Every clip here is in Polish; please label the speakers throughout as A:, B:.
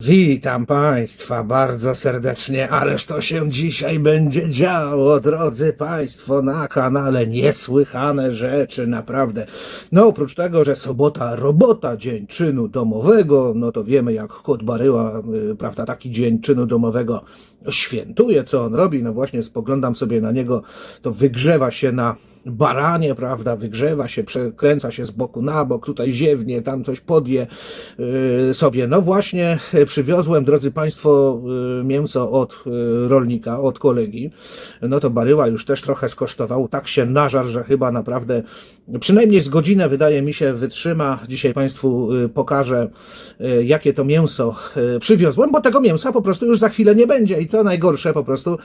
A: Witam Państwa bardzo serdecznie, ależ to się dzisiaj będzie działo, drodzy Państwo, na kanale niesłychane rzeczy, naprawdę. No oprócz tego, że sobota robota, dzień czynu domowego, no to wiemy jak kot Baryła, y, prawda, taki dzień czynu domowego świętuje, co on robi, no właśnie spoglądam sobie na niego, to wygrzewa się na baranie, prawda, wygrzewa się, przekręca się z boku na bok, tutaj ziewnie, tam coś podje yy, sobie. No właśnie yy, przywiozłem, drodzy Państwo, yy, mięso od rolnika, od kolegi. No to baryła już też trochę skosztował, tak się nażar, że chyba naprawdę przynajmniej z godzinę, wydaje mi się, wytrzyma. Dzisiaj Państwu pokażę, jakie to mięso przywiozłem, bo tego mięsa po prostu już za chwilę nie będzie i co najgorsze, po prostu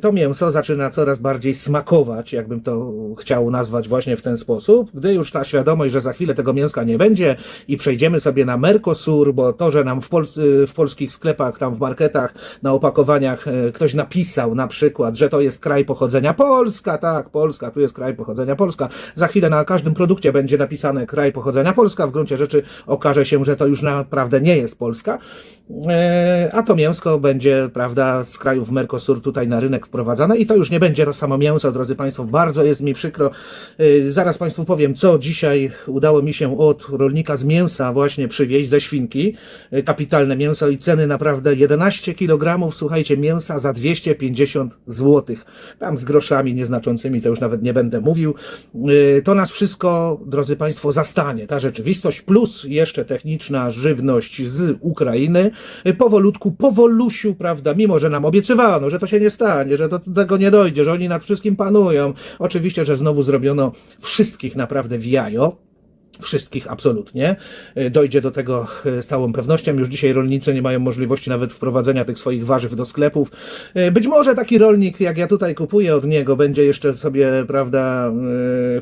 A: to mięso zaczyna coraz bardziej smakować, jakbym to chciał nazwać właśnie w ten sposób. Gdy już ta świadomość, że za chwilę tego mięska nie będzie i przejdziemy sobie na Mercosur, bo to, że nam w, pol w polskich sklepach, tam w marketach, na opakowaniach e, ktoś napisał na przykład, że to jest kraj pochodzenia Polska, tak, Polska, tu jest kraj pochodzenia Polska. Za chwilę na każdym produkcie będzie napisane kraj pochodzenia Polska. W gruncie rzeczy okaże się, że to już naprawdę nie jest Polska. E, a to mięsko będzie, prawda, z krajów Mercosur tutaj na rynek wprowadzane i to już nie będzie to samo mięso, drodzy Państwo. Bardzo jest mi przykro. E, Zaraz Państwu powiem, co dzisiaj udało mi się od rolnika z mięsa właśnie przywieźć ze świnki. E, Kapitalne mięso i ceny naprawdę 11 kg, słuchajcie, mięsa za 250 zł. Tam z groszami nieznaczącymi, to już nawet nie będę mówił. E, To nas wszystko, drodzy Państwo, zastanie. Ta rzeczywistość plus jeszcze techniczna żywność z Ukrainy. Powolutku, powolusiu, prawda, mimo że nam obiecywano, że to się nie stanie, że do tego nie dojdzie, że oni nad wszystkim panują. Że znowu zrobiono wszystkich naprawdę w jajo. Wszystkich absolutnie. Y, Dojdzie do tego y, z całą pewnością. Już dzisiaj rolnicy nie mają możliwości nawet wprowadzenia tych swoich warzyw do sklepów. Y, Być może taki rolnik, jak ja tutaj kupuję od niego, będzie jeszcze sobie, prawda,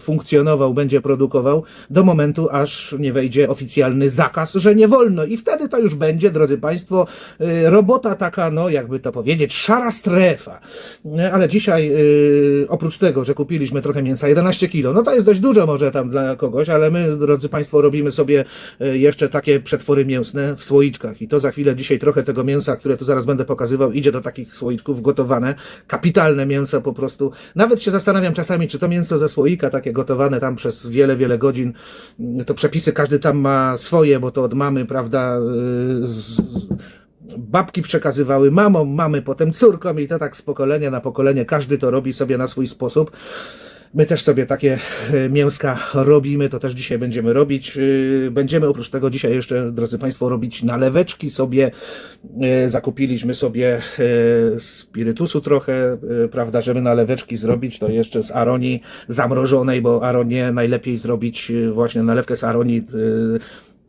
A: funkcjonował, będzie produkował do momentu, aż nie wejdzie oficjalny zakaz, że nie wolno. I wtedy to już będzie, drodzy Państwo, robota taka, no jakby to powiedzieć, szara strefa. Ale dzisiaj, oprócz tego, że kupiliśmy trochę mięsa, 11 kilo, no to jest dość dużo może tam dla kogoś, ale my, drodzy Państwo, robimy sobie y, jeszcze takie przetwory mięsne w słoiczkach. I to za chwilę dzisiaj trochę tego mięsa, które tu zaraz będę pokazywał, idzie do takich słoiczków gotowane. Kapitalne mięso po prostu. Nawet się zastanawiam czasami, czy to mięso ze słoika, takie gotowane tam przez wiele, wiele godzin, y, to przepisy każdy tam ma swoje, bo to od mamy, prawda, y, z, babki przekazywały mamom, mamy potem córkom i to tak z pokolenia na pokolenie, każdy to robi sobie na swój sposób. My też sobie takie e, mięska robimy, to też dzisiaj będziemy robić. E, Będziemy oprócz tego dzisiaj jeszcze, drodzy Państwo, robić naleweczki sobie. E, Zakupiliśmy sobie spirytusu trochę, prawda, żeby naleweczki zrobić, to jeszcze z aronii zamrożonej, bo aronię najlepiej zrobić właśnie nalewkę z aronii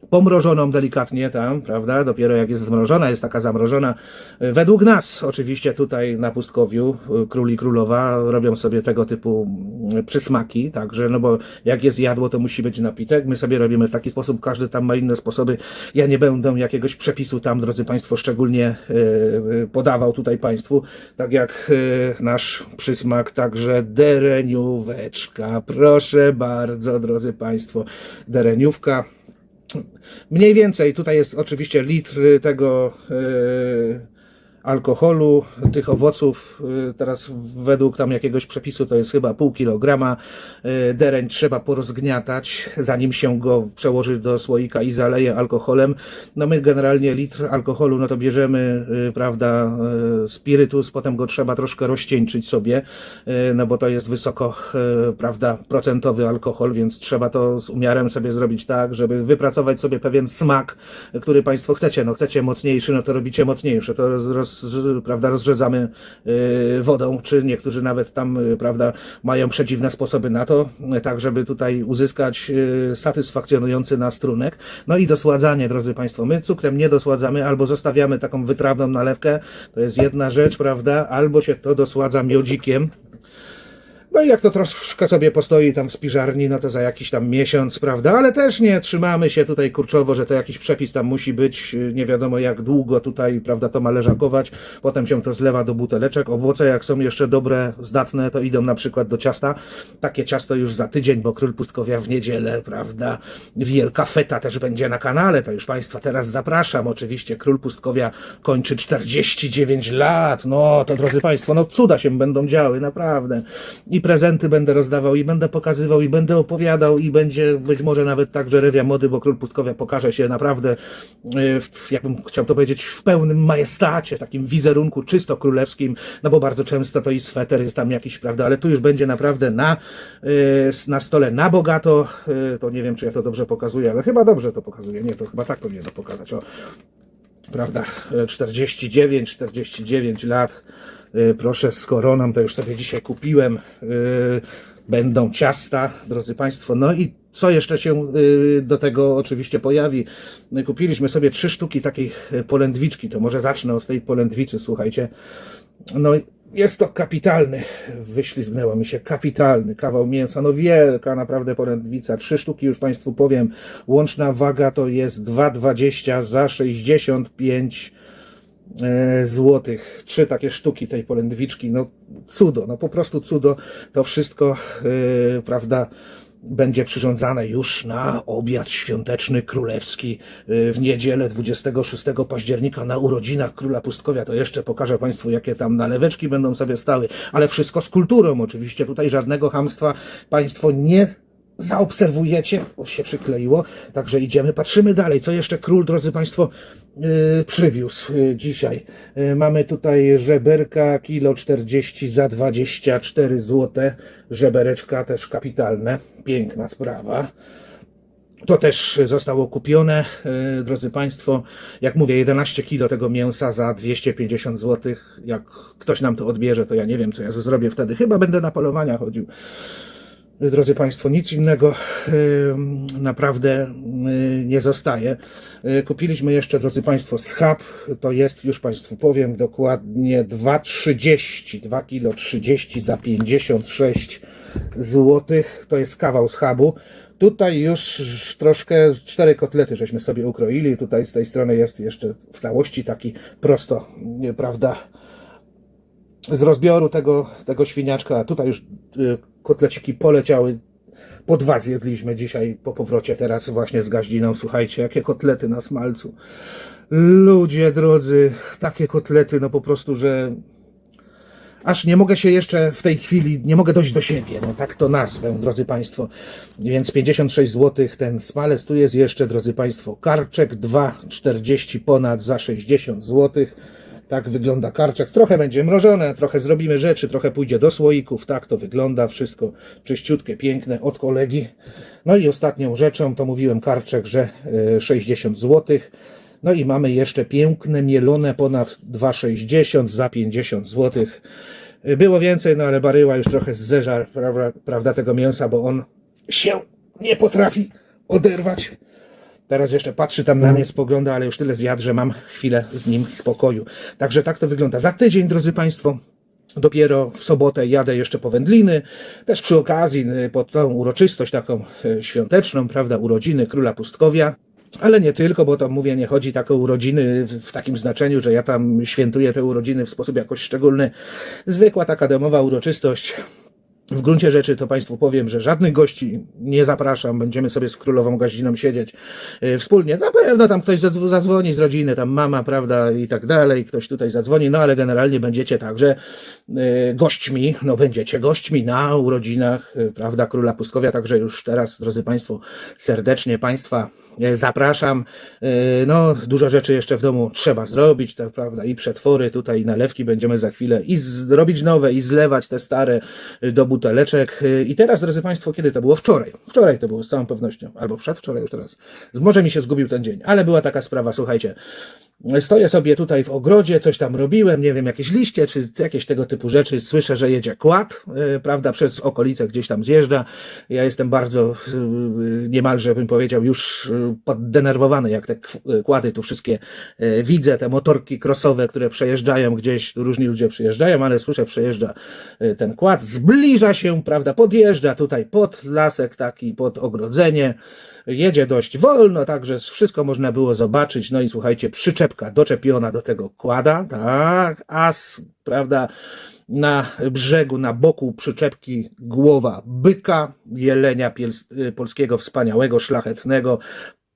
A: pomrożoną delikatnie tam, prawda? Dopiero jak jest zmrożona, jest taka zamrożona. Według nas, oczywiście tutaj na pustkowiu, król i królowa robią sobie tego typu mm, przysmaki, także, no bo jak jest jadło, to musi być napitek. My sobie robimy w taki sposób, każdy tam ma inne sposoby. Ja nie będę jakiegoś przepisu tam, drodzy Państwo, szczególnie e, e, podawał tutaj Państwu, tak jak nasz przysmak, także derenióweczka. Proszę bardzo, drodzy Państwo, dereniówka. Mniej więcej tutaj jest oczywiście litr tego e, alkoholu, tych owoców. e, Teraz według tam jakiegoś przepisu to jest chyba pół kilograma. E, Dereń trzeba porozgniatać, zanim się go przełoży do słoika i zaleje alkoholem. No my generalnie litr alkoholu, no to bierzemy, e, prawda, spirytus, potem go trzeba troszkę rozcieńczyć sobie, no bo to jest wysoko, prawda, procentowy alkohol, więc trzeba to z umiarem sobie zrobić tak, żeby wypracować sobie pewien smak, który Państwo chcecie. No chcecie mocniejszy, no to robicie mocniejsze, to roz, prawda, rozrzedzamy e, wodą, czy niektórzy nawet tam, e, prawda, mają przedziwne sposoby na to, tak żeby tutaj uzyskać e, satysfakcjonujący nas trunek. No i dosładzanie, drodzy Państwo, my cukrem nie dosładzamy, albo zostawiamy taką wytrawną nalewkę, to jest jedna rzecz, prawda, albo się to dosładza miodzikiem, No i jak to troszkę sobie postoi tam w spiżarni, no to za jakiś tam miesiąc, prawda? Ale też nie trzymamy się tutaj kurczowo, że to jakiś przepis tam musi być, nie wiadomo jak długo tutaj, prawda, to ma leżakować. Potem się to zlewa do buteleczek. Owoce, jak są jeszcze dobre, zdatne, to idą na przykład do ciasta. Takie ciasto już za tydzień, bo Król Pustkowia w niedzielę, prawda? Wielka feta też będzie na kanale, to już Państwa teraz zapraszam. Oczywiście Król Pustkowia kończy 49 lat. No to drodzy Państwo, no cuda się będą działy, naprawdę. I prezenty będę rozdawał, i będę pokazywał, i będę opowiadał, i będzie być może nawet tak, że rewia mody, bo Król Pustkowia pokaże się naprawdę, w- jakbym chciał to powiedzieć, w pełnym majestacie, takim wizerunku czysto królewskim, no bo bardzo często to i sweter jest tam jakiś, prawda, ale tu już będzie naprawdę na, yy, na stole na bogato, yy, to nie wiem, czy ja to dobrze pokazuję, ale chyba dobrze to pokazuję, nie, to chyba tak powinienem pokazać, o, prawda, e, 49, 49 lat, e, proszę z koroną, to już sobie dzisiaj kupiłem, e, będą ciasta, drodzy Państwo, no i co jeszcze się do tego oczywiście pojawi? Kupiliśmy sobie trzy sztuki takiej polędwiczki, to może zacznę od tej polędwicy, słuchajcie, no jest to kapitalny, wyślizgnęło mi się, kapitalny kawał mięsa, no wielka naprawdę polędwica, trzy sztuki już Państwu powiem, łączna waga to jest 2,20 za 65 e, złotych. Trzy takie sztuki tej polędwiczki, no cudo, no po prostu cudo. To wszystko, e, prawda, będzie przyrządzane już na obiad świąteczny królewski e, w niedzielę 26 października na urodzinach króla Pustkowia. To jeszcze pokażę Państwu, jakie tam naleweczki będą sobie stały, ale wszystko z kulturą oczywiście. Tutaj żadnego hamstwa Państwo nie zaobserwujecie, bo się przykleiło, także idziemy, patrzymy dalej, co jeszcze król, drodzy Państwo, yy, przywiózł yy, dzisiaj. Yy, mamy tutaj żeberka, kilo 40 za 24 zł, żebereczka też kapitalne, piękna sprawa. To też zostało kupione, e, drodzy Państwo. Jak mówię, 11 kilo tego mięsa za 250 zł. Jak ktoś nam to odbierze, to ja nie wiem, co ja zrobię wtedy. Chyba będę na polowania chodził. Drodzy Państwo, nic innego naprawdę nie zostaje. Y, Kupiliśmy jeszcze, drodzy Państwo, schab. To jest, już Państwu powiem, dokładnie 2,30. 2 kilo 30 za 56 złotych. To jest kawał schabu. Tutaj już troszkę cztery kotlety żeśmy sobie ukroili. Tutaj z tej strony jest jeszcze w całości taki prosto, prawda, z rozbioru tego, tego świniaczka, a tutaj już y, kotleciki poleciały. Po dwa zjedliśmy dzisiaj po powrocie teraz właśnie z gaździną. Słuchajcie, jakie kotlety na smalcu. Ludzie drodzy, takie kotlety, no po prostu, że aż nie mogę się jeszcze w tej chwili, nie mogę dojść do siebie, no tak to nazwę, drodzy Państwo. Więc 56 zł ten smalec, tu jest jeszcze, drodzy Państwo, karczek 2,40 ponad za 60 zł. Tak wygląda karczek. Trochę będzie mrożone, trochę zrobimy rzeczy, trochę pójdzie do słoików. Tak to wygląda. Wszystko czyściutkie, piękne od kolegi. No i ostatnią rzeczą, to mówiłem karczek, że e, 60 zł. No i mamy jeszcze piękne mielone ponad 2,60 za 50 zł. Było więcej, no ale baryła już trochę zeżar, prawda, prawda, tego mięsa, bo on się nie potrafi oderwać. Teraz jeszcze patrzy tam na mnie, spogląda, ale już tyle zjadł, że mam chwilę z nim spokoju. Także tak to wygląda. Za tydzień, drodzy Państwo, dopiero w sobotę jadę jeszcze po wędliny. Też przy okazji, y, pod tą uroczystość taką y, świąteczną, prawda, urodziny króla Pustkowia. Ale nie tylko, bo to mówię, nie chodzi tak o urodziny w takim znaczeniu, że ja tam świętuję te urodziny w sposób jakoś szczególny. Zwykła taka domowa uroczystość. W gruncie rzeczy to Państwu powiem, że żadnych gości nie zapraszam. Będziemy sobie z królową gaździną siedzieć e, wspólnie. Na pewno tam ktoś zadzw- zadzwoni z rodziny, tam mama, prawda, i tak dalej. Ktoś tutaj zadzwoni, no ale generalnie będziecie także e, gośćmi, no będziecie gośćmi na urodzinach, e, prawda, króla Pustkowia. Także już teraz, drodzy Państwo, serdecznie Państwa e, zapraszam. E, No, dużo rzeczy jeszcze w domu trzeba zrobić, tak prawda, i przetwory, tutaj i nalewki będziemy za chwilę i zrobić nowe, i zlewać te stare e, do buteleczek. E, I teraz, drodzy Państwo, kiedy to było? Wczoraj. Wczoraj to było z całą pewnością, albo przedwczoraj już teraz. Może mi się zgubił ten dzień, ale była taka sprawa, słuchajcie. Stoję sobie tutaj w ogrodzie, coś tam robiłem, nie wiem, jakieś liście, czy jakieś tego typu rzeczy. Słyszę, że jedzie kład, e, prawda, przez okolice gdzieś tam zjeżdża. Ja jestem bardzo, e, niemalże bym powiedział, już e, poddenerwowany, jak te kłady tu wszystkie widzę, te motorki crossowe, które przejeżdżają gdzieś, różni ludzie przyjeżdżają, ale słyszę, przejeżdża ten kład, zbliża się, prawda, podjeżdża tutaj pod lasek taki, pod ogrodzenie, jedzie dość wolno, także wszystko można było zobaczyć, no i słuchajcie, doczepiona do tego kłada, tak, as, prawda, na brzegu, na boku przyczepki głowa byka, jelenia y, polskiego wspaniałego, szlachetnego,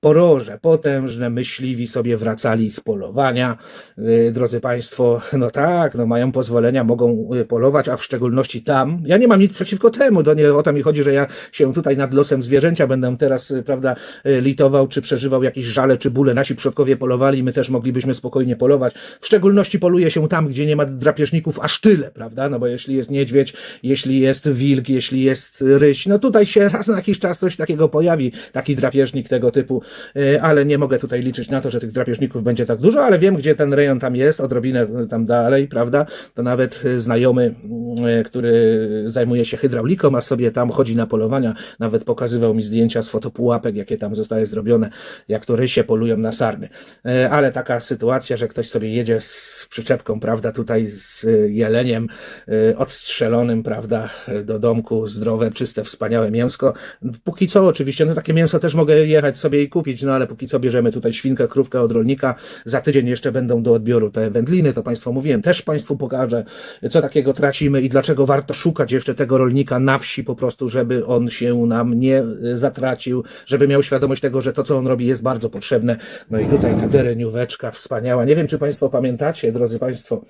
A: poroże potężne, myśliwi sobie wracali z polowania. Yy, Drodzy Państwo, no tak, no mają pozwolenia, mogą y, polować, a w szczególności tam. Ja nie mam nic przeciwko temu, to nie o to mi chodzi, że ja się tutaj nad losem zwierzęcia będę teraz, y, prawda, y, litował, czy przeżywał jakieś żale, czy bóle. Nasi przodkowie polowali, my też moglibyśmy spokojnie polować. W szczególności poluje się tam, gdzie nie ma drapieżników aż tyle, prawda? No bo jeśli jest niedźwiedź, jeśli jest wilk, jeśli jest ryś, no tutaj się raz na jakiś czas coś takiego pojawi, taki drapieżnik tego typu, y, ale nie mogę tutaj liczyć na to, że tych drapieżników będzie tak dużo, ale wiem, gdzie ten rejon tam jest, odrobinę tam dalej, prawda? To nawet y, znajomy, y, który zajmuje się hydrauliką, a sobie tam chodzi na polowania, nawet pokazywał mi zdjęcia z fotopułapek, jakie tam zostały zrobione, jak to rysie polują na sarny. Ale taka sytuacja, że ktoś sobie jedzie z przyczepką, prawda, tutaj z y, jeleniem y, odstrzelonym, prawda, do domku, zdrowe, czyste, wspaniałe mięsko. Póki co oczywiście, no takie mięso też mogę jechać sobie i kupić, no ale póki co bierzemy tutaj świnkę, krówkę od rolnika. Za tydzień jeszcze będą do odbioru te wędliny, to Państwu mówiłem, też Państwu pokażę, co takiego tracimy i dlaczego warto szukać jeszcze tego rolnika na wsi po prostu, żeby on się nam nie y, zatracił, żeby miał świadomość tego, że to, co on robi jest bardzo potrzebne. No i tutaj ta derenióweczka wspaniała. Nie wiem, czy Państwo pamiętacie, drodzy Państwo,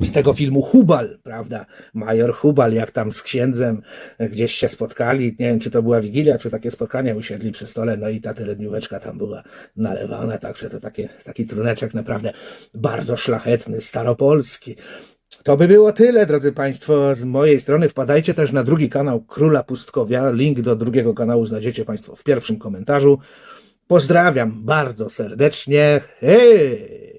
A: z tego filmu Hubal, prawda? Major Hubal, jak tam z księdzem gdzieś się spotkali. Nie wiem, czy to była wigilia, czy takie spotkania usiedli przy stole, no i ta telednióweczka tam była nalewana, także to takie, taki truneczek naprawdę bardzo szlachetny, staropolski. To by było tyle, drodzy Państwo, z mojej strony. Wpadajcie też na drugi kanał Króla Pustkowia. Link do drugiego kanału znajdziecie Państwo w pierwszym komentarzu. Pozdrawiam bardzo serdecznie. Hej!